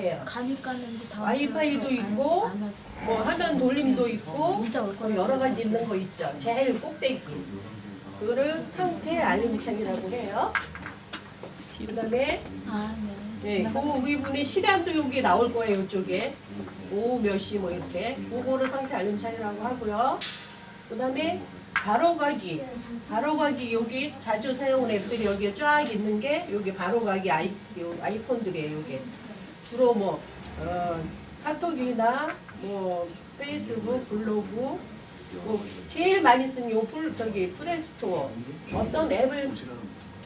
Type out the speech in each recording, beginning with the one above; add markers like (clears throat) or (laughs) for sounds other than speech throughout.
해요. 가니까는 다 와이파이도 있고, 뭐 화면 돌림도 있고 문자 올뭐 거예요. 여러 가지 있는 거 있죠. 제일 꼭대기. 그거를 상태 알림창이라고 해요. 그다음에 아 네, 네. 그 위분의 시간도 여기 나올 거예요. 이쪽에 오후 몇 시 뭐 이렇게. 그거를 상태 알림창이라고 하고요. 그다음에 바로가기. 바로가기 여기 자주 사용하는 앱들이 여기에 쫙 있는 게 여기 바로가기 아이 요 아이콘들이에요. 여기 주로 뭐 어, 카톡이나 뭐 페이스북, 블로그 뭐 제일 많이 쓰는 요 풀, 저기 플레이스토어 어떤 앱을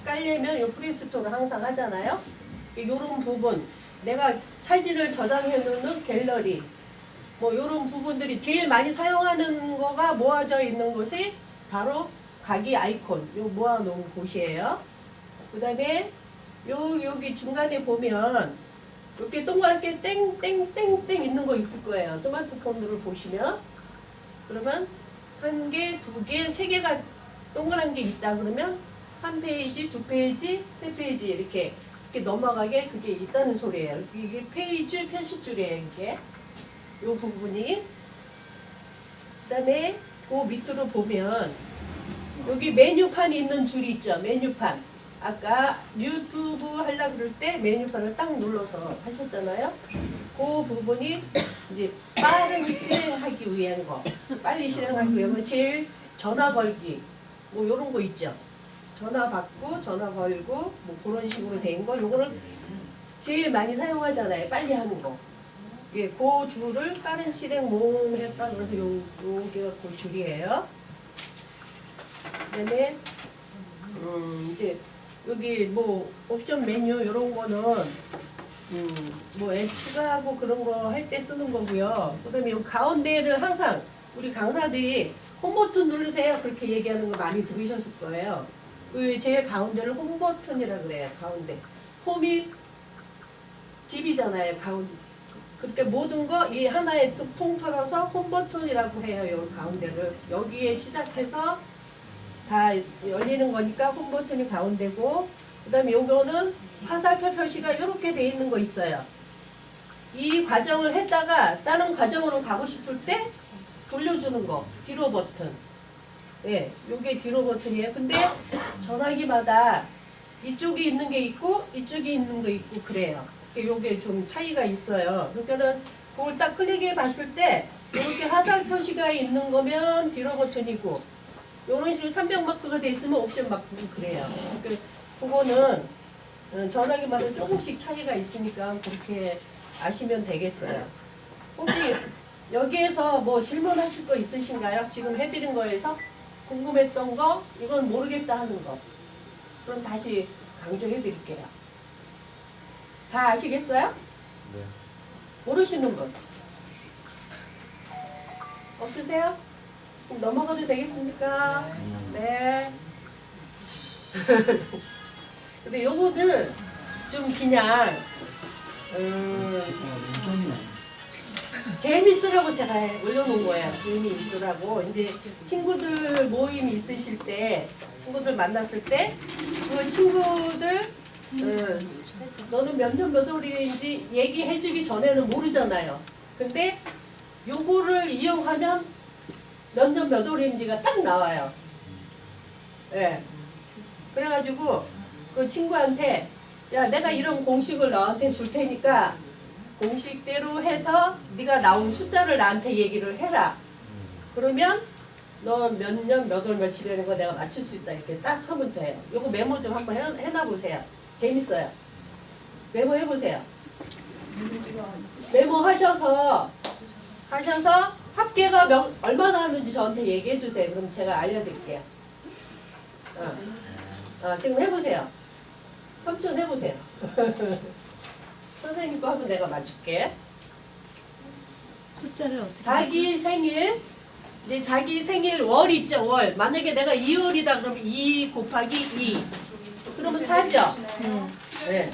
깔려면 요 플레이스토어를 항상 하잖아요. 요런 부분 내가 사진을 저장해 놓는 갤러리 뭐 요런 부분들이 제일 많이 사용하는 거가 모아져 있는 곳이 바로 가기 아이콘 요 모아 놓은 곳이에요. 그 다음에 요 여기 중간에 보면 이렇게 동그랗게 땡땡땡땡 있는 거 있을 거예요. 스마트폰으로 보시면 그러면 한 개, 두 개, 세 개가 동그란 게 있다 그러면 한 페이지, 두 페이지, 세 페이지 이렇게 이렇게 넘어가게 그게 있다는 소리예요. 이게 페이지 표시줄이에요. 이게 요 부분이 그다음에 그 밑으로 보면 여기 메뉴판이 있는 줄이 있죠. 메뉴판. 아까 유튜브 하려고 그럴 때 메뉴판을 딱 눌러서 하셨잖아요. 그 부분이 이제 빠른 실행하기 위한 거. 빨리 실행하기 위하면 제일 전화 걸기. 뭐 요런 거 있죠. 전화 받고 전화 걸고 뭐 그런 식으로 된 거. 요거를 제일 많이 사용하잖아요. 빨리 하는 거. 예, 그 줄을 빠른 실행 모음 했다 그래서 요 요게 그 줄이에요. 그다음에 음 이제 여기 뭐 옵션 메뉴 이런 거는 음뭐앱 추가하고 그런 거 할 때 쓰는 거고요. 그다음에 요 가운데를 항상 우리 강사들이 홈 버튼 누르세요 그렇게 얘기하는 거 많이 들으셨을 거예요. 그 제일 가운데를 홈 버튼이라 그래요. 가운데 홈이 집이잖아요. 가운데 그렇게 모든 거 이 하나에 또통 털어서 홈 버튼이라고 해요. 요 가운데를 여기에 시작해서 다 열리는 거니까 홈 버튼이 가운데고 그 다음에 요거는 화살표 표시가 이렇게 돼 있는 거 있어요. 이 과정을 했다가 다른 과정으로 가고 싶을 때 돌려주는 거 뒤로 버튼. 예, 요게 뒤로 버튼이에요. 근데 전화기마다 이쪽이 있는 게 있고 이쪽이 있는 거 있고 그래요. 요게 좀 차이가 있어요. 그러니까는 그걸 딱 클릭해 봤을 때 이렇게 화살 표시가 있는 거면 뒤로 버튼이고 이런 식으로 300 마크가 돼 있으면 옵션 마크고 그래요. 그러니까 그거는 어, 전화기마다 조금씩 차이가 있으니까 그렇게 아시면 되겠어요. 혹시 여기에서 뭐 질문하실 거 있으신가요? 지금 해드린 거에서 궁금했던 거 이건 모르겠다 하는 거 그럼 다시 강조해 드릴게요. 다 아시겠어요? 네. 모르시는 분 없으세요? 넘어가도 되겠습니까? 네. (laughs) 근데 요거는 좀 그냥 음, 재밌으라고 제가 올려놓은 거예요. 재미있으라고. 이제 친구들 모임 있으실 때, 친구들 만났을 때, 그 친구들, 음, 너는 몇 년 몇 월인지 얘기해주기 전에는 모르잖아요. 근데 요거를 이용하면 몇년몇 월인지가 딱 나와요. 예. 그래가지고 그 친구한테 야 내가 이런 공식을 너한테 줄 테니까 공식대로 해서 네가 나온 숫자를 나한테 얘기를 해라. 그러면 너 몇 년 몇 월 며칠이라는 거 내가 맞출 수 있다 이렇게 딱 하면 돼요. 요거 메모 좀 한번 해, 해놔 보세요. 재밌어요. 메모 해보세요. 메모 하셔서 하셔서 합계가 몇, 얼마나 하는지 저한테 얘기해 주세요. 그럼 제가 알려드릴게요. 어. 어, 지금 해보세요. 삼촌 해보세요. (laughs) 선생님 거 하면 내가 맞출게. 숫자를 어떻게 자기 생일 이제 자기 생일 월 있죠 월 만약에 내가 2월이다 그러면 2 곱하기 2 그러면 4죠 네. 네.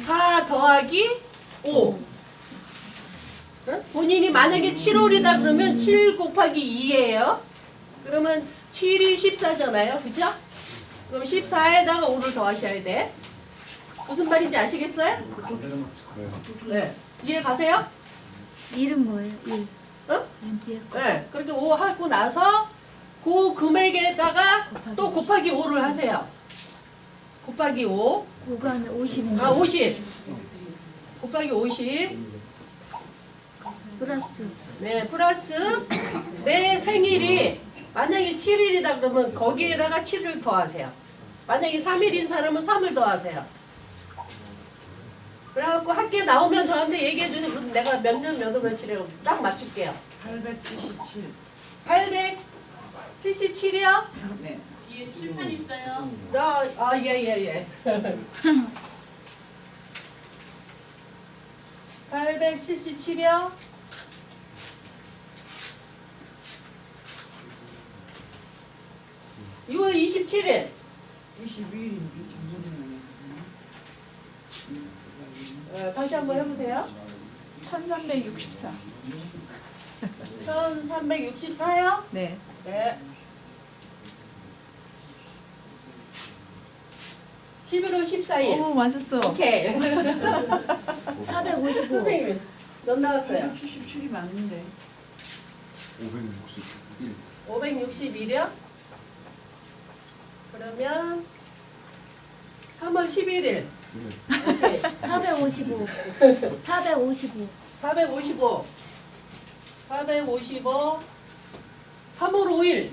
4 더하기 5 응? 본인이 만약에 7월이다 그러면 7 곱하기 2예요 그러면 7이 14잖아요 그죠? 그럼 14에다가 5를 더하셔야 돼 무슨 말인지 아시겠어요? 네. 이해 가세요? 이름 뭐예요? 일. 어? 네. 그렇게 5 하고 나서 그 금액에다가 또 곱하기 5를 하세요. 곱하기 5. 그거는 50인데. 아, 50. 곱하기 50. 플러스 네, 플러스 내 생일이 만약에 7일이다 그러면 거기에다가 7을 더하세요. 만약에 3일인 사람은 3을 더하세요. 그래갖고 학교에 나오면 저한테 얘기해 주세요. 그럼 내가 몇 년 몇 월 며칠이라고 딱 맞출게요. 877. 877이요? 네. 뒤에 칠판 있어요. 아, 아, 예, 예, 예. (laughs) 877이요? 유월 27일. 22일인데 전부는 어, 다시 한번 해보세요. 1364. 1364요? 네. 네. 11월 14일. 오, 맞았어. 오케이. 455. 선생님, 몇 나왔어요? 77이 맞는데. 561. 561이요? 그러면 3월 11일. 오케이. 455. 455. 455. 455. 3월 5일.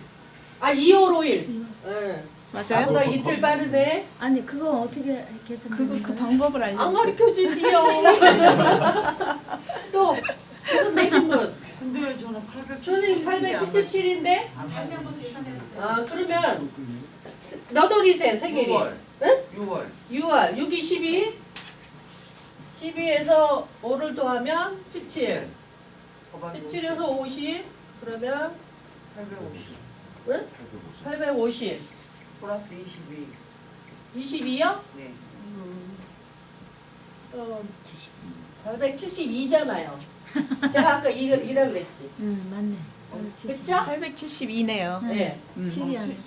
아, 2월 5일. 이거. 응. 맞아요? 나보다 이틀 빠르네. 아니 그거 어떻게 계산하는 그거 그? 방법을 알려. 안 가르쳐 주지요. 또, 무슨 내신 분? 근데 저는 877. 선생님 877인데? 다시 한번 계산해보세요. 아, 그러면 몇 월이세요, 생일이? 6월. 응? 6월. 6월, 6이 12. 12에서 5를 더하면 17. 17 에서 50. 그러면 850. 응? 850. 플러스 22. 22요? 네. 어, 872잖아요. 제가 아까 이거 이라 그랬지. 응 맞네. 그쵸? 872네요. 네. 음. 7이 아니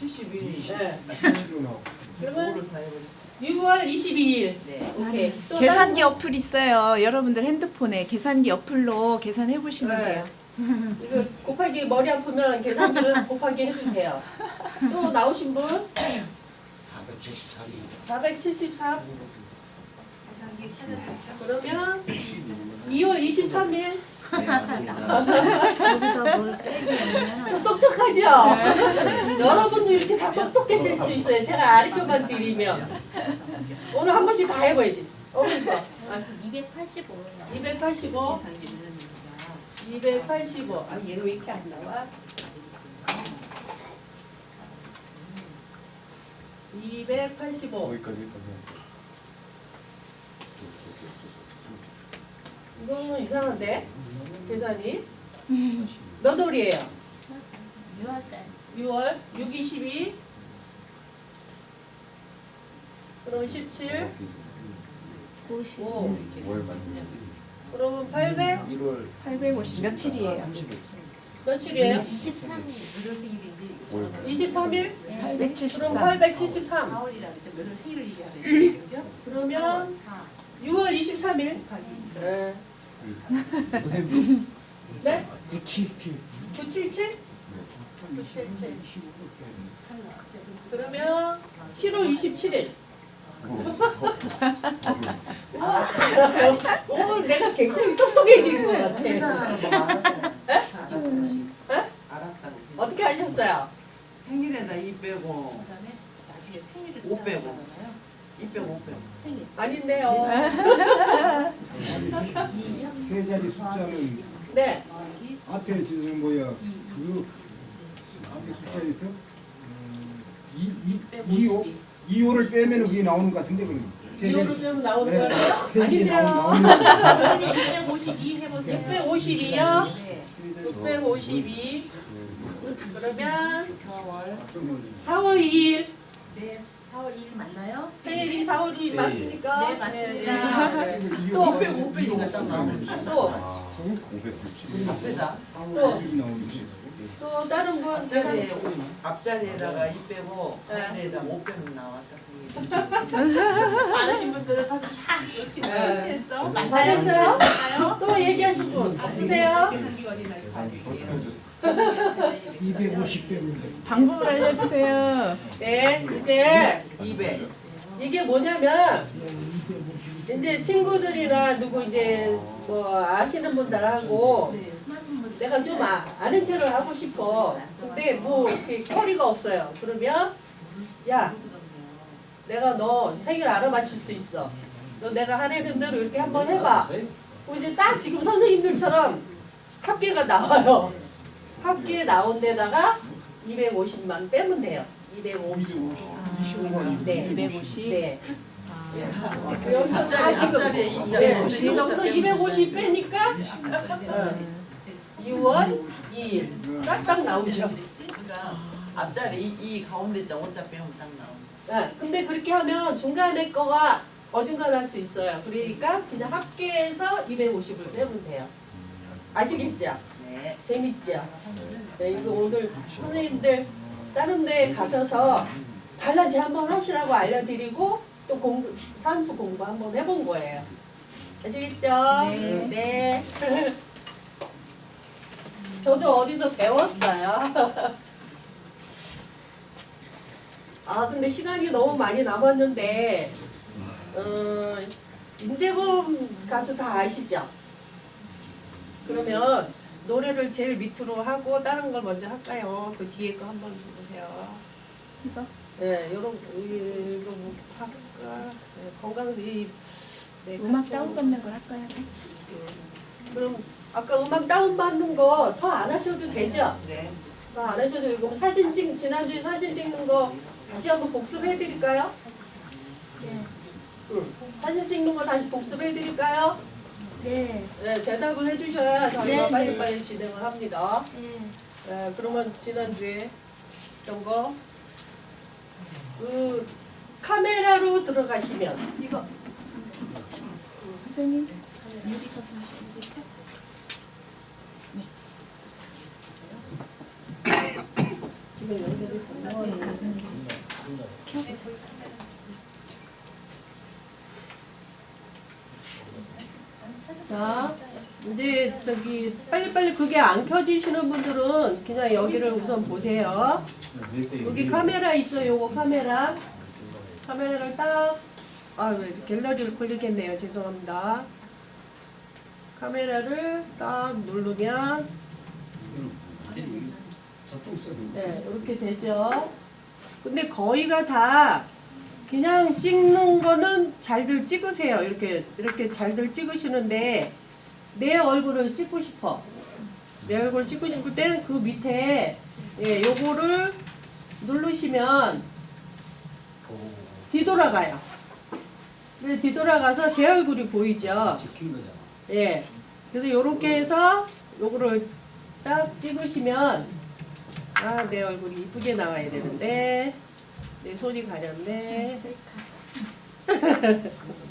71이. 네. 7로 나오고. 그러면 5를 다 해버렸어. 6월 22일. 네. 오케이. 또 계산기 어플 있어요. 여러분들 핸드폰에 계산기 어플로 계산해 보시면 네. 돼요. 이거 곱하기 머리 아프면 계산기를 (laughs) 곱하기 해도 돼요. 또 나오신 분? 473입니다. 473. 계산기 찾아드릴게요. 그러면 2월 23일. 네, 맞습니다. 여기다 뭘 빼기 없나? 저 똑똑하죠? 여러분도 이렇게 다 똑똑해질 수 있어요. 제가 가르쳐만 드리면. 오늘 한 번씩 다 해봐야지. 어머니 거. 285예요. 285. 계산기 누릅니다. 285. 아, 얘는 왜 이렇게 안 나와? 285. 거기까지 일단 이거는 이상한데? 계산이? 몇 월이에요? 6월달. 6월 6, 22 그럼 17 50. 5 5월 맞는 그러면 800 1월 850 며칠이에요? 30일. 며칠이에요? 23일. 몇월 생일인지 5월 23일? 그럼 873. 873 4월이라 그랬죠. 몇월 생일을 얘기하는 (clears throat) 거죠? 그러면 6월 23일 네. 선생님 네? 977. 977? 977 그러면 7월 27일 오늘 내가 굉장히 똑똑해진 것 같아. 에? 어떻게 하셨어요? 생일에다 2 빼고, 그다음에 나중에 생일을 오 쓰라고 빼고. 하잖아요. 2 빼고 5 빼고. 생일. 아닌데요 세 자리 숫자는 네 앞에 지금 뭐야 그 앞에 숫자 있어? 음, 이, 이, 이호? 152. 이호를 빼면 그게 나오는 것 같은데 그럼 세 자리 숫- 빼면 나오는 네, 거예요? 세 자리 나오는, 아닌데요 나오는 거. 선생님 652 해보세요. 652요 네. 652 그러면 4월. 4월 2일 네. 4월 2일 맞나요? 생일이 4월 2일 맞습니까? 네, 맞습니다. 네, 네. 또 빼고 또 560. 앞에다. 또, 이 나오지. 또 다른 분 제가 앞자리에 앞자리에다가 2 빼고 네. 앞자리에다 5 빼면 나왔다. (laughs) 많으신 분들은 가서 다 이렇게 네. 받았어요? 맞나요? 또 얘기하실 분 없으세요? 계산기 네. 250 빼면 방법을 알려주세요. 네, 이제 200. 이게 뭐냐면 이제 친구들이나 누구 이제 뭐 아시는 분들하고 내가 좀 아, 아는 체를 하고 싶어. 근데 뭐 이렇게 거리가 없어요. 그러면 야 내가 너 생일 알아맞힐 수 있어. 너 내가 하려는 대로 이렇게 한번 해봐. 그럼 이제 딱 지금 선생님들처럼 합계가 나와요. 합계 나온 데다가 250만 빼면 돼요. 250. 25만. 네. 250. 네. 여기서 다 앞자리, 지금 네, 여기서 250 빼니까 어, 6월 2일 딱딱 나오죠. 그러니까 앞자리 이, 이 가운데 자 5자 빼면 딱 나옵니다. 네, 근데 그렇게 하면 중간에 거가 어중간할 수 있어요. 그러니까 그냥 합계해서 250을 빼면 돼요. 아시겠죠? 네. 재밌죠? 네, 이거 오늘 선생님들 다른 데 가셔서 잘난지 한번 하시라고 알려드리고 또 공부, 산수 공부 한번 해본 거예요. 아시겠죠? 네. (laughs) 저도 어디서 배웠어요. (laughs) 아, 근데 시간이 너무 많이 남았는데, 어, 임재범 가수 다 아시죠? 그러면 노래를 제일 밑으로 하고 다른 걸 먼저 할까요? 그 뒤에 거 한번 보세요. 이거? 네, 요런 거, 이거 뭐 할까? 네, 건강 이 네, 음악. 다운받는 걸 할까요? 그럼 아까 음악 다운 받는 거 더 안 하셔도 되죠? 네. 더 안 하셔도 되고 그럼 사진 찍 지난주에 사진 찍는 거 다시 한번 복습해 드릴까요? 네. 응. 사진 찍는 거 다시 복습해 드릴까요? 네. 네, 대답을 해 주셔야 저희가 네, 네. 빨리빨리 진행을 합니다. 네. 네, 그러면 지난주에 했던 거, 그 카메라로 들어가시면 이거. 선생님. 지금 연결이 자, 이제 저기 빨리빨리 그게 안 켜지시는 분들은 그냥 여기를 우선 보세요. 여기 카메라 있죠? 요거 카메라. 카메라를 딱, 아, 왜 갤러리를 클릭했네요. 죄송합니다. 카메라를 딱 누르면. 네, 이렇게 되죠. 근데 거의가 다 그냥 찍는 거는 잘들 찍으세요. 이렇게, 이렇게 잘들 찍으시는데, 내 얼굴을 찍고 싶어. 내 얼굴 찍고 싶을 때는 그 밑에, 예, 요거를 누르시면 뒤돌아가요. 그래서 뒤돌아가서 제 얼굴이 보이죠. 찍힌 거잖아. 예. 그래서 요렇게 해서 요거를 딱 찍으시면 아, 내 얼굴이 이쁘게 나와야 되는데 내 손이 가렸네. (laughs)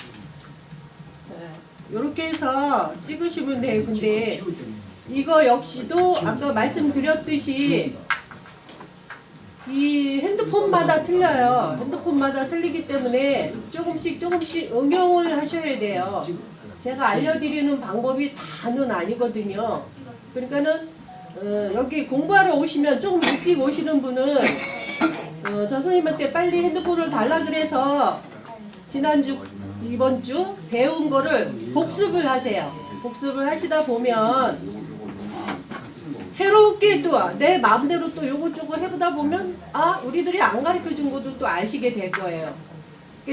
네. 요렇게 해서 찍으시면 돼요. 근데 이거 역시도 아까 말씀드렸듯이 이 핸드폰마다 틀려요. 핸드폰마다 틀리기 때문에 조금씩 조금씩 응용을 하셔야 돼요. 제가 알려드리는 방법이 다는 아니거든요. 그러니까는 어, 여기 공부하러 오시면 조금 일찍 오시는 분은 어, 저 선생님한테 빨리 핸드폰을 달라 그래서 지난주 이번 주 배운 거를 복습을 하세요. 복습을 하시다 보면 새롭게 또 내 마음대로 또 요거 저거 해보다 보면 아 우리들이 안 가르쳐 준 것도 또 아시게 될 거예요.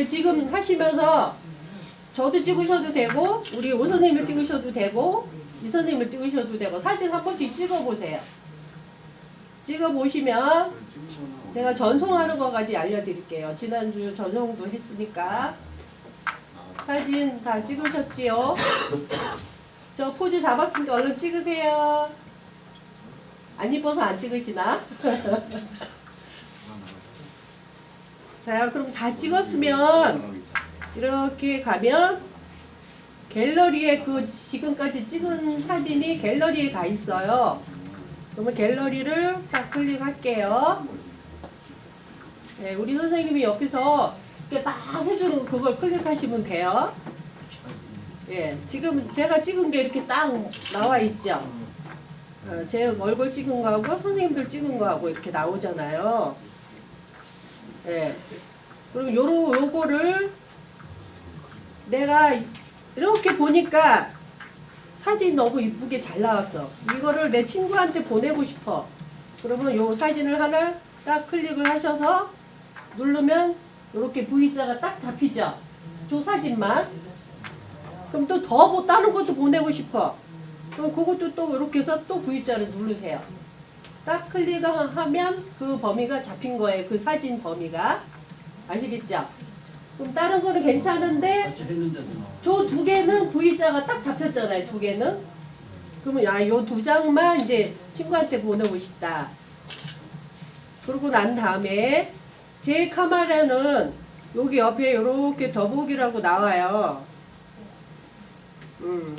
지금 하시면서 저도 찍으셔도 되고 우리 오 선생님을 찍으셔도 되고 이 선생님을 찍으셔도 되고 사진 한 번씩 찍어보세요. 찍어보시면 제가 전송하는 거까지 알려드릴게요. 지난주 전송도 했으니까 사진 다 찍으셨지요? 저 포즈 잡았으니까 얼른 찍으세요. 안 이뻐서 안 찍으시나? (laughs) 자, 그럼 다 찍었으면 이렇게 가면 갤러리에 그 지금까지 찍은 사진이 갤러리에 가 있어요. 그러면 갤러리를 딱 클릭할게요. 네, 우리 선생님이 옆에서 이렇게 막 해주는 그걸 클릭하시면 돼요. 예, 지금 제가 찍은 게 이렇게 딱 나와 있죠. 어, 제 얼굴 찍은 거하고 선생님들 찍은 거하고 이렇게 나오잖아요. 예. 그리고 요로 요거를 내가 이렇게 보니까 사진이 너무 이쁘게 잘 나왔어. 이거를 내 친구한테 보내고 싶어. 그러면 요 사진을 하나 딱 클릭을 하셔서 누르면 이렇게 V자가 딱 잡히죠. 저 사진만. 그럼 또더 다른 것도 보내고 싶어. 그럼 그것도 또 이렇게 해서 또 V자를 누르세요. 딱 클릭하면 그 범위가 잡힌 거예요. 그 사진 범위가. 아시겠죠? 그럼 다른 거는 괜찮은데 저 두 개는 V자가 딱 잡혔잖아요. 두 개는. 그러면 야, 요 두 장만 이제 친구한테 보내고 싶다. 그러고 난 다음에 제 카메라는 여기 옆에 요렇게 더보기라고 나와요. 음,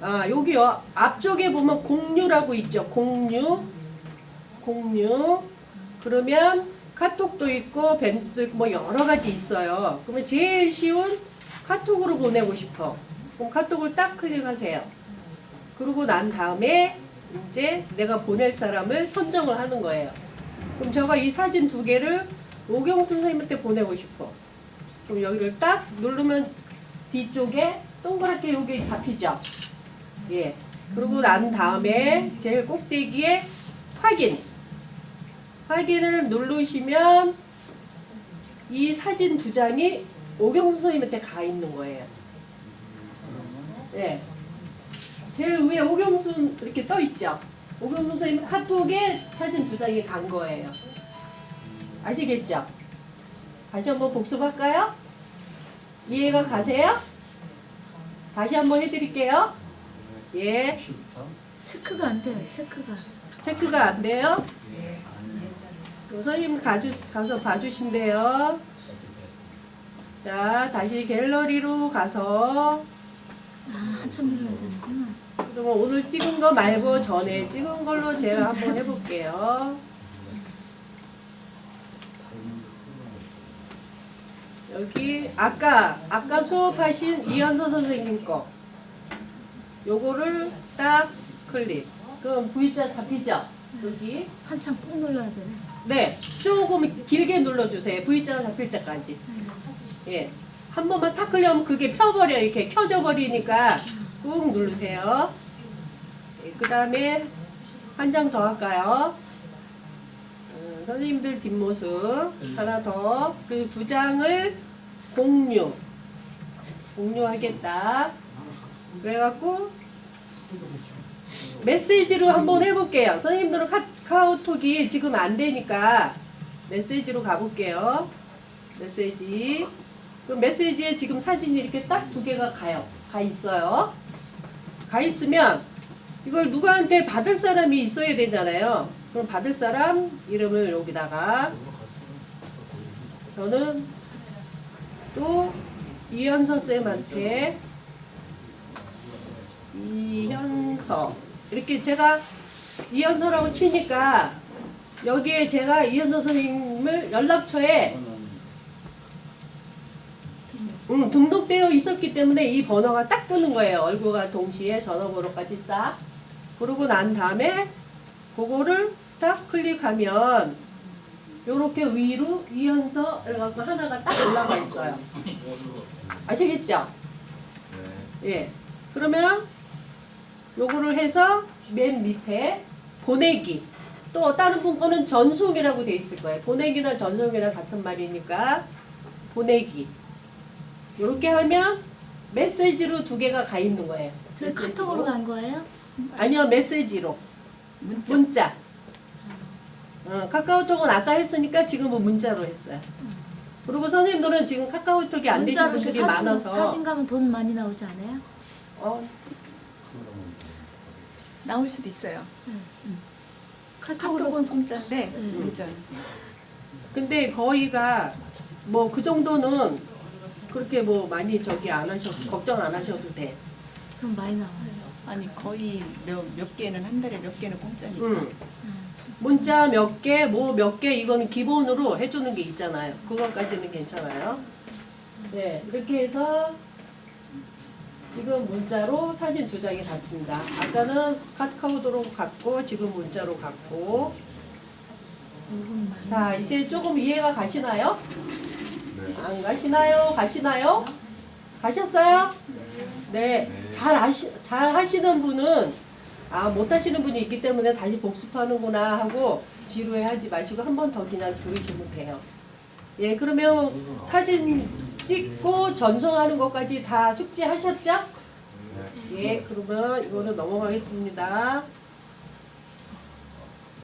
아, 여기 요 앞쪽에 보면 공유라고 있죠. 공유. 공유. 그러면 카톡도 있고 밴드도 있고 뭐 여러 가지 있어요. 그러면 제일 쉬운 카톡으로 보내고 싶어. 그럼 카톡을 딱 클릭하세요. 그러고 난 다음에 이제 내가 보낼 사람을 선정을 하는 거예요. 그럼 제가 이 사진 두 개를 오경 선생님한테 보내고 싶어. 그럼 여기를 딱 누르면 뒤쪽에 동그랗게 여기 잡히죠. 예. 그러고 난 다음에 제일 꼭대기에 확인. 확인을 누르시면 이 사진 두 장이 오경 선생님한테 가 있는 거예요. 예. 제일 위에 오경순 이렇게 떠 있죠. 오경 선생님 카톡에 사진 두 장이 간 거예요. 아시겠죠? 다시 한번 복습할까요? 이해가 가세요? 다시 한번 해드릴게요. 예. 체크가 안 돼요. 체크가. 체크가 안 돼요? 선생님 가주, 가서 봐주신대요. 자, 다시 갤러리로 가서 아 한참 눌러야 되는구나. 그러면 오늘 찍은 거 말고 전에 찍은 걸로 제가 한번 해볼게요. 여기 아까 아까 수업하신 이현서 선생님 거 요거를 딱 클릭. 그럼 V자 잡히죠? 여기 한참 꾹 눌러야 되네. 네 조금 길게 눌러주세요. V자가 잡힐 때까지. 예. 한 번만 탁 클릭하면 그게 펴버려 이렇게 켜져 버리니까 꾹 누르세요. 그 다음에 한 장 더 할까요? 음, 선생님들 뒷모습 하나 더 그리고 두 장을 공유 공유하겠다. 그래갖고 메시지로 한번 해볼게요. 선생님들은 카, 카오톡이 지금 안 되니까 메시지로 가볼게요. 메시지. 그 메시지에 지금 사진이 이렇게 딱 두 개가 가요. 가 있어요. 가 있으면 이걸 누구한테 받을 사람이 있어야 되잖아요. 그럼 받을 사람 이름을 여기다가 저는 또 이현서 쌤한테 이현서 이렇게 제가 이현서라고 치니까 여기에 제가 이현서 선생님을 연락처에 음, 등록되어 있었기 때문에 이 번호가 딱 뜨는 거예요. 얼굴과 동시에 전화번호까지 싹. 그러고 난 다음에 그거를 딱 클릭하면 요렇게 위로 이현서 이래갖고 하나가 딱 올라가 있어요. 아시겠죠? 예. 그러면 요거를 해서 맨 밑에 보내기. 또 다른 분 거는 전송이라고 돼 있을 거예요. 보내기나 전송이랑 같은 말이니까 보내기. 요렇게 하면 메시지로 두 개가 가 있는 거예요. 저 메시지로. 카톡으로 간 거예요? 아니요, 메시지로. 문자. 어, 카카오톡은 아까 했으니까 지금은 문자로 했어요. 그리고 선생님들은 지금 카카오톡이 안 되신 문자로 이렇게 분들이 사진, 많아서 사진 가면 돈 많이 나오지 않아요? 어, 나올 수도 있어요. 카톡으로 카톡은 공짜인데 네. 문자. 근데 거의가 뭐 그 정도는 그렇게 뭐 많이 저기 안 하셔도 걱정 안 하셔도 돼. 좀 많이 나와요. 아니 거의 몇, 몇 개는 한 달에 몇 개는 공짜니까. 응. 문자 몇 개, 뭐 몇 개 이거는 기본으로 해주는 게 있잖아요. 그거까지는 괜찮아요. 네, 이렇게 해서 지금 문자로 사진 두 장이 갔습니다. 아까는 카카오도로 갔고 지금 문자로 갔고. 많이. 자, 이제 조금 이해가 가시나요? 안 가시나요? 가시나요? 가셨어요? 네. 잘 하시 잘 하시는 분은 아, 못 하시는 분이 있기 때문에 다시 복습하는구나 하고 지루해 하지 마시고 한 번 더 그냥 들으시면 돼요. 예, 그러면 사진 찍고 전송하는 것까지 다 숙지하셨죠? 예, 그러면 이거는 넘어가겠습니다.